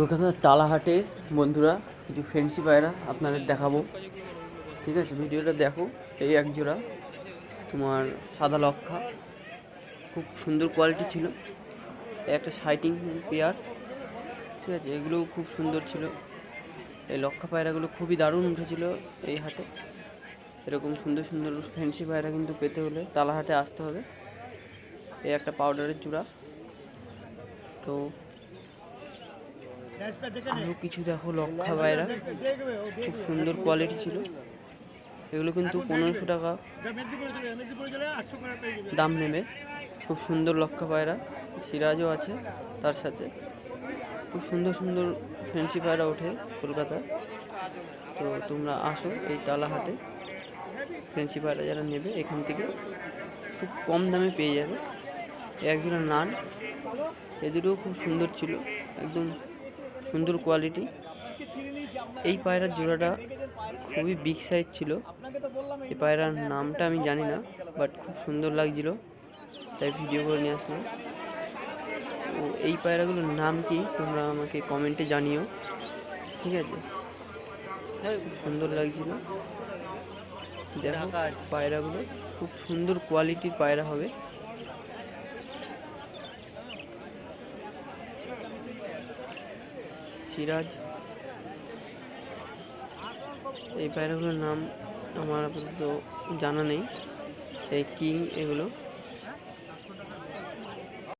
কলকাতার তালাহাটে বন্ধুরা, কিছু ফেন্সি পায়রা আপনাদের দেখাবো। ঠিক আছে, ভিডিওটা দেখো, এই এক জোড়া। তোমার সাদা লক্ষা, খুব সুন্দর কোয়ালিটি ছিল। একটা সাইটিং পেয়ার ঠিক আছে, এগুলোও খুব সুন্দর ছিল। এই লক্ষা পায়রাগুলো খুবই দারুণ উঠেছিল এই হাটে। এরকম সুন্দর সুন্দর ফ্যান্সি পায়রা কিন্তু পেতে হলে তালাহাটে আসতে হবে। এই একটা পাউডারের জোড়া। তো আরও কিছু দেখো লক্ষা পায়রা খুব সুন্দর কোয়ালিটি ছিল। এগুলো কিন্তু পনেরোশো টাকা। দাম নেবে। খুব সুন্দর লক্ষা পায়রা সিরাজও আছে তার সাথে। খুব সুন্দর সুন্দর ফ্যান্সি পায়রা ওঠে কলকাতায়। তো তোমরা আসো এই তালাহাটে। ফ্যান্সি পায়রা যারা নেবে এখান থেকে খুব কম দামে পেয়ে যাবে। একজনের নান। এ দুটোও খুব সুন্দর ছিল। একদম সুন্দর কোয়ালিটি এই পায়রার জোড়াটা খুবই বিগ সাইজ ছিল। এই পায়রার নামটা আমি জানি না বাট খুব সুন্দর লাগছিল। তাই ভিডিও করে নিয়ে আসলাম। ও, এই পায়রাগুলোর নাম কি? তোমরা আমাকে কমেন্টে জানিও। ঠিক আছে? খুব সুন্দর লাগছিল। দেখো, পায়রাগুলো খুব সুন্দর কোয়ালিটির পায়রা হবে। সিরাজ। এই পায়রাগুলোর নাম আমার আপাতত জানা নেই। এই কিং এগুলো।